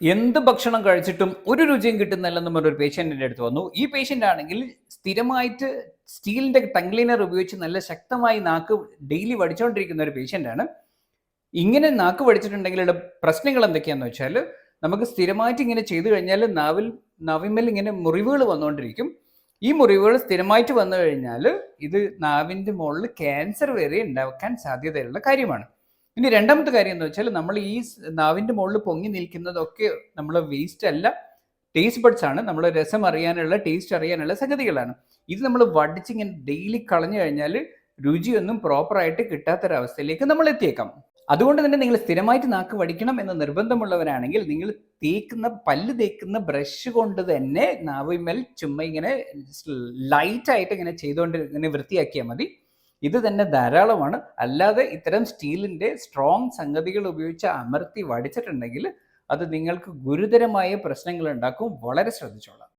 എന്ത് ഭക്ഷണം കഴിച്ചിട്ടും ഒരു രുചിയും കിട്ടുന്നില്ലെന്ന് പറഞ്ഞൊരു പേഷ്യന്റിന്റെ അടുത്ത് വന്നു. ഈ പേഷ്യന്റ് ആണെങ്കിൽ സ്ഥിരമായിട്ട് സ്റ്റീലിന്റെ ടങ് ഉപയോഗിച്ച് നല്ല ശക്തമായി നാക്ക് ഡെയിലി വടിച്ചുകൊണ്ടിരിക്കുന്ന ഒരു പേഷ്യന്റാണ് ഇങ്ങനെ നാക്ക് വടിച്ചിട്ടുണ്ടെങ്കിലുള്ള പ്രശ്നങ്ങൾ എന്തൊക്കെയാണെന്ന് വെച്ചാൽ നമുക്ക് സ്ഥിരമായിട്ട് ഇങ്ങനെ ചെയ്തു കഴിഞ്ഞാൽ നാവിൽ നാവിന്മേൽ ഇങ്ങനെ മുറിവുകൾ വന്നുകൊണ്ടിരിക്കും. ഈ മുറിവുകൾ സ്ഥിരമായിട്ട് വന്നു കഴിഞ്ഞാൽ ഇത് നാവിന്റെ മുകളിൽ ക്യാൻസർ വരെ ഉണ്ടാക്കാൻ സാധ്യതയുള്ള കാര്യമാണ്. ഇനി രണ്ടാമത്തെ കാര്യം എന്താ വെച്ചാൽ നമ്മൾ ഈ നാവിന്റെ മുകളിൽ പൊങ്ങി നിൽക്കുന്നതൊക്കെ നമ്മൾ വേസ്റ്റ് അല്ല ടേസ്റ്റ് ബഡ്സ് ആണ്. നമ്മൾ രസം അറിയാനുള്ള ടേസ്റ്റ് അറിയാനുള്ള സംഗതികളാണ്. ഇത് നമ്മൾ വടിച്ചിങ്ങനെ ഡെയിലി കളഞ്ഞു കഴിഞ്ഞാൽ രുചിയൊന്നും പ്രോപ്പറായിട്ട് കിട്ടാത്തൊരവസ്ഥയിലേക്ക് നമ്മൾ എത്തിയേക്കാം. അതുകൊണ്ട് തന്നെ നിങ്ങൾ സ്ഥിരമായിട്ട് നാക്ക് വടിക്കണം എന്ന് നിർബന്ധമുള്ളവരാണെങ്കിൽ നിങ്ങൾ തേക്കുന്ന പല്ല് തേക്കുന്ന ബ്രഷ് കൊണ്ട് തന്നെ നാവിമേൽ ചുമ്മാ ഇങ്ങനെ ലൈറ്റായിട്ട് ഇങ്ങനെ ചെയ്തുകൊണ്ട് ഇങ്ങനെ വൃത്തിയാക്കിയാൽ മതി. ഇത് തന്നെ ധാരാളമാണ്. അല്ലാതെ ഇത്തരം സ്റ്റീലിന്റെ സ്ട്രോങ് സംഗതികൾ ഉപയോഗിച്ച് അമർത്തി വടിച്ചിട്ടുണ്ടെങ്കിൽ അത് നിങ്ങൾക്ക് ഗുരുതരമായ പ്രശ്നങ്ങൾ ഉണ്ടാക്കും. വളരെ ശ്രദ്ധിച്ചോളാം.